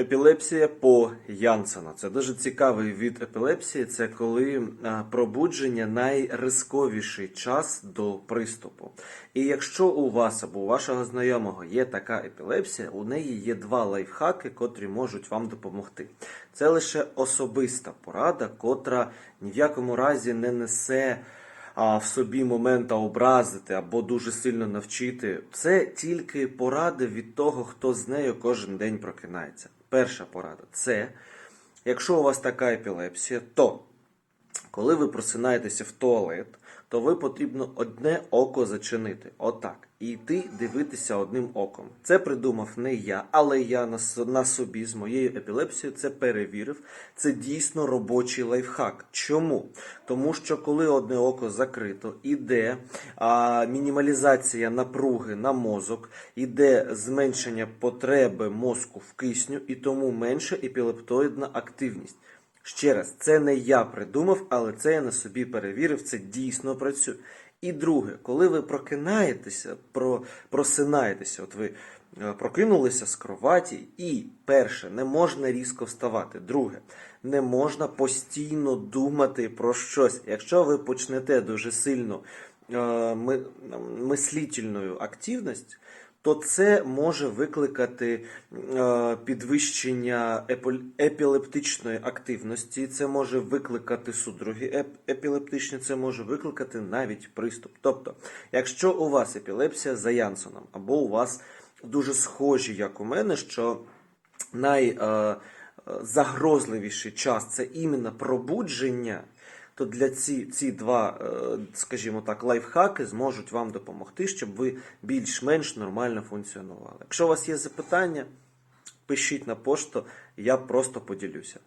Епілепсія по Янсена. Це дуже цікавий від епілепсії. Це коли пробудження найрисковіший час до приступу. І якщо у вас або у вашого знайомого є така епілепсія, у неї є два лайфхаки, котрі можуть вам допомогти. Це лише особиста порада, котра ні в якому разі не несе в собі момента образити або дуже сильно навчити. Це тільки поради від того, хто з нею кожен день прокинається. Перша порада. Це якщо у вас така епілепсія, то коли ви просинаєтеся в туалет, то ви потрібно одне око зачинити. Отак. І йти дивитися одним оком. Це придумав не я, але я на, на собі з моєю епілепсією це перевірив. Це дійсно робочий лайфхак. Чому? Тому що коли одне око закрито, іде а, мінімалізація напруги на мозок, іде зменшення потреби мозку в кисню, і тому менша епілептоїдна активність. Ще раз, це не я придумав, але це я на собі перевірив, це дійсно працює. І друге, коли ви прокинаєтеся, про, просинаєтеся, от ви е, прокинулися з кроваті, і перше, не можна різко вставати. Друге, не можна постійно думати про щось. Якщо ви почнете дуже сильно е, ми, мислительною активність, то це може викликати е, підвищення епілептичної активності, це може викликати судороги еп- епілептичні, це може викликати навіть приступ. Тобто, якщо у вас епілепсія за Янсоном, або у вас дуже схожі, як у мене, що най, е, е, загрозливіший час це іменно пробудження, то для ці, ці два, е, скажімо так, лайфхаки зможуть вам допомогти, щоб ви більш-менш нормально функціонували. Якщо у вас є запитання, пишіть на пошту, я просто поділюся.